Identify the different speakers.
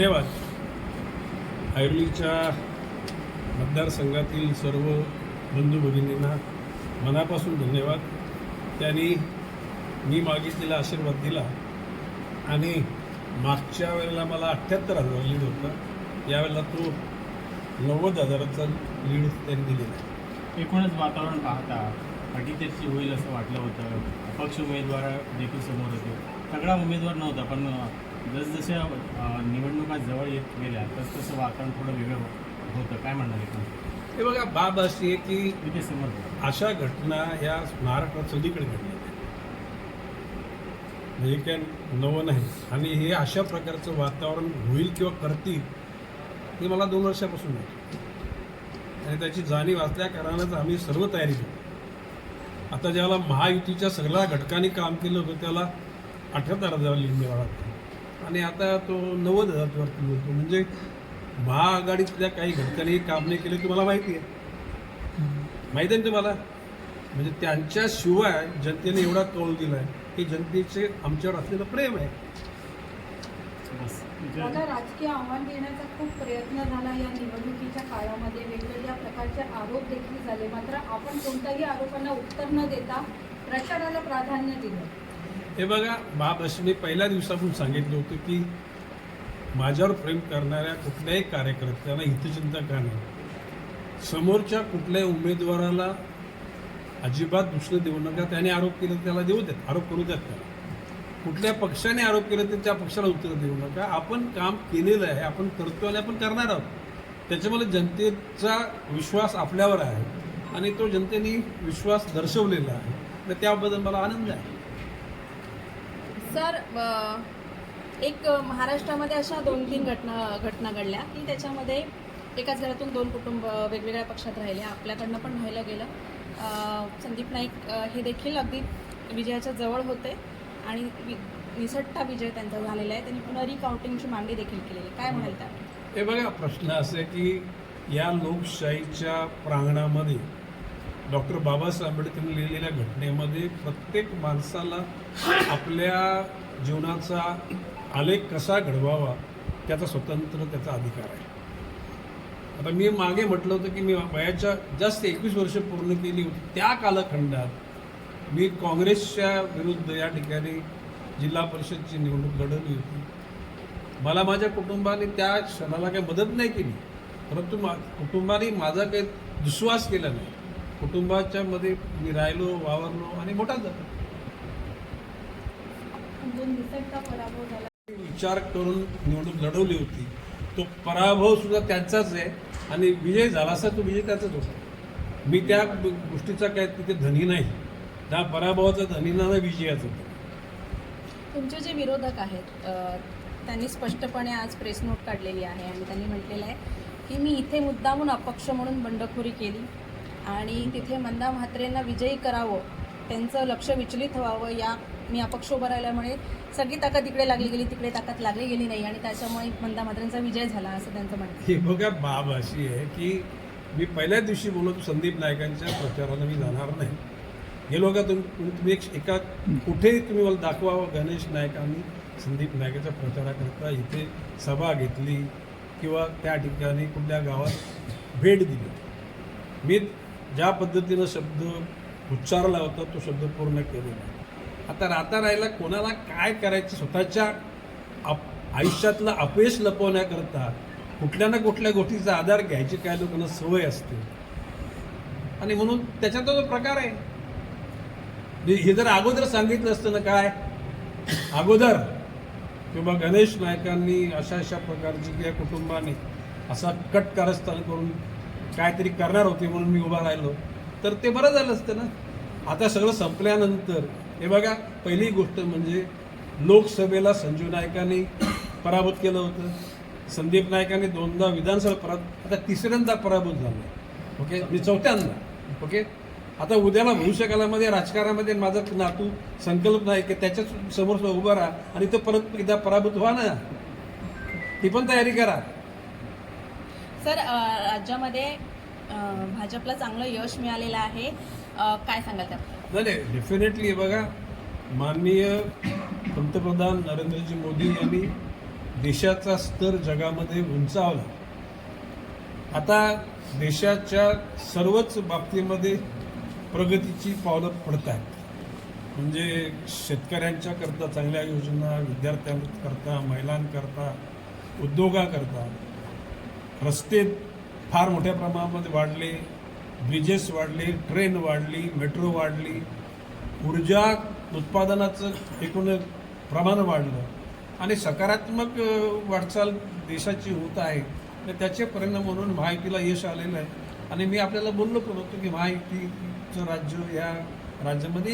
Speaker 1: धन्यवाद. ऐरोलीच्या मतदारसंघातील सर्व बंधू भगिनींना मनापासून धन्यवाद. त्यांनी मी मागितलेला आशीर्वाद दिला आणि मागच्या वेळेला मला अठ्ठ्याहत्तर हजार लीड होता. यावेळेला तो नव्वद हजाराचा लीड त्यांनी दिलेला आहे.
Speaker 2: एकूणच वातावरण पाहता अटीतटीची होईल असं वाटलं होतं. अपक्ष उमेदवार देखील समोर होते. सगळा उमेदवार नव्हता पण जसजशा निवडणुका जवळ येत गेल्या तस तसं वातावरण थोडं वेगळं हो- होतं. काय म्हणणार एकूण
Speaker 1: हे बघा बाब अशी आहे की
Speaker 2: तिथे समोर होतं.
Speaker 1: अशा घटना या महाराष्ट्रात सगळीकडे घडल्या म्हणजे काय नवं नाही. आणि हे अशा प्रकारचं वातावरण होईल किंवा करतील हे मला दोन वर्षापासून माहिती आणि त्याची जाणीव असल्या कारणानंच आम्ही सर्व तयारी केली. आता ज्याला महायुतीच्या सगळ्या घटकांनी काम केलं होतं त्याला अठ्याहत्तर हजार लीड मिळाला होता. आणि आता तो नव्वद हजारवरती मिळतो म्हणजे महाआघाडीतल्या काही घटकांनी काम नाही केले तुम्हाला माहिती आहे. माहिती आहे ना तुम्हाला? म्हणजे त्यांच्याशिवाय जनतेने एवढा कौल दिलाय की जनतेचे आमच्यावर असलेलं प्रेम आहे.
Speaker 3: मला राजकीय आव्हान देण्याचा खूप प्रयत्न झाला या निवडणुकीच्या काळामध्ये. वेगवेगळ्या प्रकारचे आरोप देखील झाले. मात्र आपण कोणत्याही आरोपांना उत्तर न देता प्रचाराला प्राधान्य दिलं.
Speaker 1: हे बघा महाराष्ट्राने पहिल्या दिवसापासून सांगितलं होतं की माझ्यावर प्रेम करणाऱ्या कुठल्याही कार्यकर्त्याला हितचिंता का नाही? समोरच्या कुठल्याही उमेदवाराला अजिबात दुसरं देऊ नका. त्याने आरोप केला त्याला देऊ देत. आरोप करू देत त्याला. कुठल्या पक्षाने आरोप केला तर त्या पक्षाला उत्तर देऊ नका. आपण काम केलेलं आहे आपण करतो आणि आपण करणार आहोत. त्याच्यामुळे जनतेचा विश्वास आपल्यावर आहे आणि तो जनतेने विश्वास दर्शवलेला आहे. तर त्याबद्दल मला आनंद आहे.
Speaker 4: सर एक महाराष्ट्रामध्ये अशा दोन तीन घटना घटना घडल्या की त्याच्यामध्ये एकाच घरातून दोन कुटुंब वेगवेगळ्या पक्षात राहिले. आपल्याकडनं पण राहिलं गेलं. संदीप नाईक हे देखील अगदी विजयाच्या जवळ होते आणि वि निसट्टा विजय त्यांचा झालेला आहे. त्यांनी पुन्हा रिकाउंटिंगची मागणी देखील केलेली. आहे. काय म्हणाल त्या
Speaker 1: हे बघा प्रश्न असे आहे की या लोकशाहीच्या प्रांगणामध्ये डॉक्टर बाबासाहेब आंबेडकरने लिहिलेल्या घटनेमध्ये प्रत्येक माणसाला आपल्या जीवनाचा आलेख कसा घडवावा त्याचा स्वतंत्र त्याचा अधिकार आहे. आता मी मागे म्हटलं होतं की मी वयाच्या जास्त एकवीस वर्ष पूर्ण केली होती त्या कालखंडात मी काँग्रेसच्या विरुद्ध या ठिकाणी जिल्हा परिषदची निवडणूक लढवली होती. मला माझ्या कुटुंबाने त्या क्षणाला काही मदत नाही केली परंतु मा कुटुंबाने माझा काही दुस्वास केला नाही. कुटुंबाच्या मध्ये मी राहिलो वावरलो आणि मोठा झालो. विचार करून निवडणूक लढवली होती. तो पराभव सुद्धा त्यांचाच आहे आणि विजय झाला असा तो विजय त्याचाच होता. मी त्या गोष्टीचा काय तिथे धनी नाही. त्या पराभवाचा धनी ना विजयाचा. होता
Speaker 4: तुमचे जे विरोधक आहेत त्यांनी स्पष्टपणे आज प्रेस नोट काढलेली आहे आणि त्यांनी म्हटलेलं आहे की मी इथे मुद्दामून अपक्ष म्हणून बंडखोरी केली. आणि तिथे मंदा म्हात्रेंना विजयी करावं त्यांचं लक्ष विचलित व्हावं या मी अपक्ष उभं राहिल्यामुळे सगळी ताकद इकडे लागली गेली तिकडे ताकद लागली गेली नाही आणि त्याच्यामुळे मंदा म्हात्रेंचा विजय झाला असं त्यांचं म्हणणं
Speaker 1: हे बघा बाब अशी आहे की मी पहिल्याच दिवशी बोलतो संदीप नायकांच्या प्रचाराला मी जाणार नाही. हे लोक तुम्ही तुम्ही तुम्ही एक एका कुठेही तुम्ही मला दाखवावं गणेश नायकांनी संदीप नायकाच्या प्रचाराकरता इथे सभा घेतली किंवा त्या ठिकाणी कुठल्या गावात भेट दिली. मी ज्या पद्धतीनं शब्द उच्चारला होता तो शब्द पूर्ण केलेला आता राहता राहिला कोणाला काय करायचं? स्वतःच्या आप आयुष्यातलं अपयश लपवण्याकरता कुठल्या ना कुठल्या गोष्टीचा आधार घ्यायची काय लोकांना सवय असते. आणि म्हणून त्याच्यात तो प्रकार आहे. हे जर अगोदर सांगितलं असतं ना काय? अगोदर किंवा गणेश नायकांनी अशा अशा प्रकारची किंवा कुटुंबाने असा कट कारस्थान करून काहीतरी करणार होते म्हणून मी उभा राहिलो. तर ते बरं झालं असतं ना. आता सगळं संपल्यानंतर हे बघा पहिली गोष्ट म्हणजे लोकसभेला संजीव नायकाने पराभूत केलं होतं. संदीप नायकाने दोनदा विधानसभा पराभूत आता तिसऱ्यांदा पराभूत झाला ओके? मी चौथ्यांदा. ओके? आता उद्याला भविष्यकालामध्ये राजकारणामध्ये माझा नातू संकल्प नाही की त्याच्यासमोर उभा राहा आणि तो परत एकदा पराभूत व्हा ना. ती पण तयारी करा.
Speaker 4: सर राज्यामध्ये भाजपला चांगलं यश मिळालेलं आहे. काय सांगाल त्याबद्दल
Speaker 1: नाही नाही डेफिनेटली बघा माननीय पंतप्रधान नरेंद्रजी मोदी यांनी देशाचा स्तर जगामध्ये उंचावला. आता देशाच्या सर्वच बाबतीमध्ये प्रगतीची पावलं पडत आहेत म्हणजे शेतकऱ्यांच्या करता चांगल्या योजना विद्यार्थ्यांकरता महिलांकरता उद्योगाकरता रस्ते फार मोठ्या प्रमाणामध्ये वाढले ब्रिजेस वाढले ट्रेन वाढली मेट्रो वाढली. ऊर्जा उत्पादनाचं एकूण प्रमाण वाढलं. आणि सकारात्मक वाटचाल देशाची होत आहे. तर त्याचे परिणाम म्हणून महायुतीला यश आलेलं आहे. आणि मी आपल्याला बोललो पण होतो की महायुतीचं राज्य या राज्यामध्ये